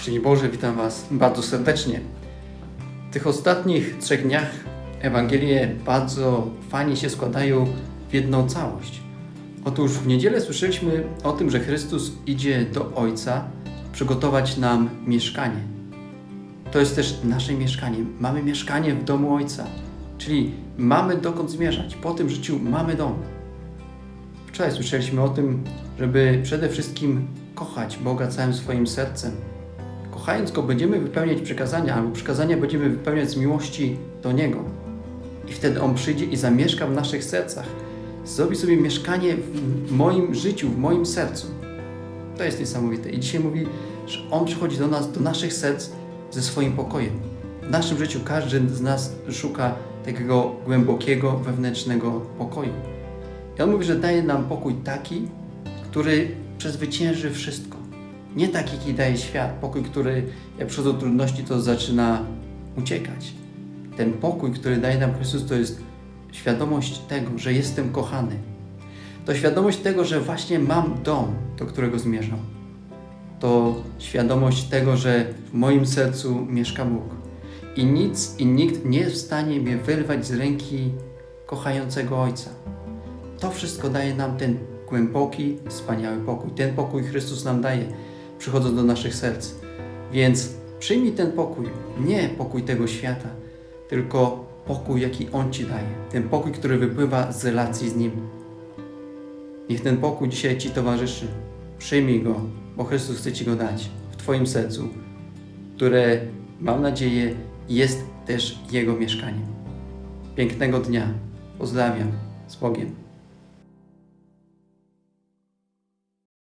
Szczęść Boże, witam Was bardzo serdecznie. W tych ostatnich trzech dniach Ewangelie bardzo fajnie się składają w jedną całość. Otóż w niedzielę słyszeliśmy o tym, że Chrystus idzie do Ojca przygotować nam mieszkanie. To jest też nasze mieszkanie. Mamy mieszkanie w domu Ojca, czyli mamy dokąd zmierzać. Po tym życiu mamy dom. Wczoraj słyszeliśmy o tym, żeby przede wszystkim kochać Boga całym swoim sercem. Kochając Go, będziemy wypełniać przykazania, albo przykazania będziemy wypełniać z miłości do Niego. I wtedy On przyjdzie i zamieszka w naszych sercach. Zrobi sobie mieszkanie w moim życiu, w moim sercu. To jest niesamowite. I dzisiaj mówi, że On przychodzi do nas, do naszych serc ze swoim pokojem. W naszym życiu każdy z nas szuka takiego głębokiego, wewnętrznego pokoju. I On mówi, że daje nam pokój taki, który przezwycięży wszystko. Nie taki, jaki daje świat. Pokój, który jak przychodzą trudności, to zaczyna uciekać. Ten pokój, który daje nam Chrystus, to jest świadomość tego, że jestem kochany. To świadomość tego, że właśnie mam dom, do którego zmierzam. To świadomość tego, że w moim sercu mieszka Bóg. I nic i nikt nie jest w stanie mnie wyrwać z ręki kochającego Ojca. To wszystko daje nam ten głęboki, wspaniały pokój. Ten pokój Chrystus nam daje, przychodząc do naszych serc. Więc przyjmij ten pokój, nie pokój tego świata, tylko pokój, jaki On Ci daje. Ten pokój, który wypływa z relacji z Nim. Niech ten pokój dzisiaj Ci towarzyszy. Przyjmij go, bo Chrystus chce Ci go dać w Twoim sercu, które, mam nadzieję, jest też Jego mieszkaniem. Pięknego dnia. Pozdrawiam. Z Bogiem.